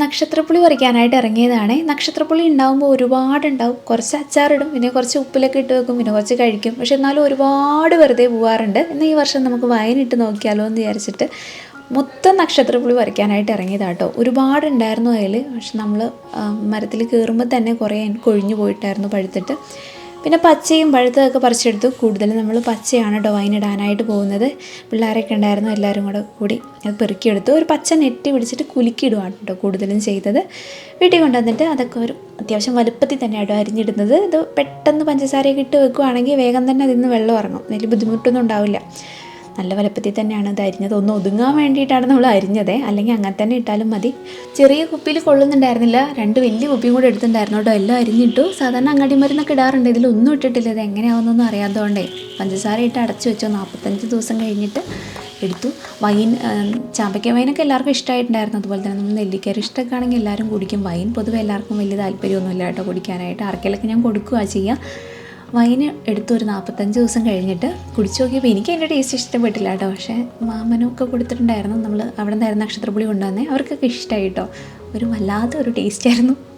നക്ഷത്രപ്പുളി പറിക്കാനായിട്ട് ഇറങ്ങിയതാണ്. നക്ഷത്രപ്പുളി ഉണ്ടാകുമ്പോൾ ഒരുപാടുണ്ടാവും. കുറച്ച് അച്ചാറിടും പിന്നെ കുറച്ച് ഉപ്പിലൊക്കെ ഇട്ട് വെക്കും പിന്നെ കുറച്ച് കഴിക്കും. പക്ഷെ എന്നാലും ഒരുപാട് വെറുതെ പോവാറുണ്ട്. എന്നാൽ ഈ വർഷം നമുക്ക് വയനിട്ട് നോക്കിയാലോ എന്ന് വിചാരിച്ചിട്ട് മൊത്തം നക്ഷത്രപ്പുളി പറിക്കാനായിട്ട് ഇറങ്ങിയതാട്ടോ. ഒരുപാടുണ്ടായിരുന്നു അതിൽ പക്ഷെ നമ്മൾ മരത്തിൽ കയറുമ്പോൾ തന്നെ കുറേ കൊഴിഞ്ഞു പോയിട്ടായിരുന്നു പഴുത്തിട്ട്. പിന്നെ പച്ചയും പഴുത്തതൊക്കെ പറിച്ചെടുത്തു. കൂടുതലും നമ്മൾ പച്ചയാണ് കേട്ടോ വൈനിടാനായിട്ട് പോകുന്നത്. പിള്ളേരൊക്കെ ഉണ്ടായിരുന്നു എല്ലാവരും കൂടെ കൂടി അത് പെറുക്കിയെടുത്തു. ഒരു പച്ച നെറ്റ് പിടിച്ചിട്ട് കുലുക്കിയിടുവാണ് കേട്ടോ കൂടുതലും ചെയ്തത്. വീട്ടിൽ കൊണ്ടുവന്നിട്ട് അതൊക്കെ ഒരു അത്യാവശ്യം വലുപ്പത്തിൽ തന്നെയാട്ടോ അരിഞ്ഞിടുന്നത്. ഇത് പെട്ടെന്ന് പഞ്ചസാരയൊക്കെ ഇട്ട് വെക്കുവാണെങ്കിൽ വേഗം തന്നെ അതിൽ നിന്ന് വെള്ളം ഇറങ്ങും. വലിയ ബുദ്ധിമുട്ടൊന്നും ഉണ്ടാവില്ല. നല്ല വലുപ്പത്തിൽ തന്നെയാണ് ഇത് അരിഞ്ഞത്. ഒന്ന് ഒതുങ്ങാൻ വേണ്ടിയിട്ടാണ് നമ്മൾ അരിഞ്ഞത്. അല്ലെങ്കിൽ അങ്ങനെ തന്നെ ഇട്ടാലും മതി. ചെറിയ കുപ്പിയിൽ കൊള്ളുന്നുണ്ടായിരുന്നില്ല. രണ്ട് വലിയ കുപ്പിയും കൂടെ എടുത്തിട്ടുണ്ടായിരുന്നു കേട്ടോ. എല്ലാം അരിഞ്ഞിട്ടു. സാധാരണ അങ്ങാടി മരുന്നൊക്കെ ഇടാറുണ്ട്. ഇതിലൊന്നും ഇട്ടിട്ടില്ല. ഇത് എങ്ങനെയാവുന്നൊന്നും അറിയാത്തതുകൊണ്ടേ പഞ്ചസാര ഇട്ട് അടച്ചു വെച്ചോ. നാൽപ്പത്തഞ്ച് ദിവസം കഴിഞ്ഞിട്ട് എടുത്തു. വൈൻ ചാമ്പയ്ക്ക വൈനൊക്കെ എല്ലാവർക്കും ഇഷ്ടമായിട്ടുണ്ടായിരുന്നു. അതുപോലെ തന്നെ നമ്മൾ നെല്ലിക്കരി ഇഷ്ടമൊക്കെ ആണെങ്കിൽ എല്ലാവരും കുടിക്കും. വൈൻ പൊതുവെ എല്ലാവർക്കും വലിയ താല്പര്യമൊന്നുമില്ല കേട്ടോ കുടിക്കാനായിട്ട്. ആർക്കെങ്കിലൊക്കെ ഞാൻ കൊടുക്കുക ചെയ്യുക. വൈന് എടുത്ത് ഒരു നാൽപ്പത്തഞ്ച് ദിവസം കഴിഞ്ഞിട്ട് കുടിച്ചു നോക്കിയപ്പോൾ എനിക്ക് അതിന്റെ ടേസ്റ്റ് ഇഷ്ടപ്പെട്ടില്ല കേട്ടോ. പക്ഷേ മാമനൊക്കെ കൊടുത്തിട്ടുണ്ടായിരുന്നു. നമ്മൾ അവിടെ നിന്നായിരുന്നു നക്ഷത്രപ്പുളി കൊണ്ടുവന്നേ. അവർക്കൊക്കെ ഇഷ്ടമായി കേട്ടോ. ഒരു വല്ലാത്ത ഒരു ടേസ്റ്റ് ആയിരുന്നു.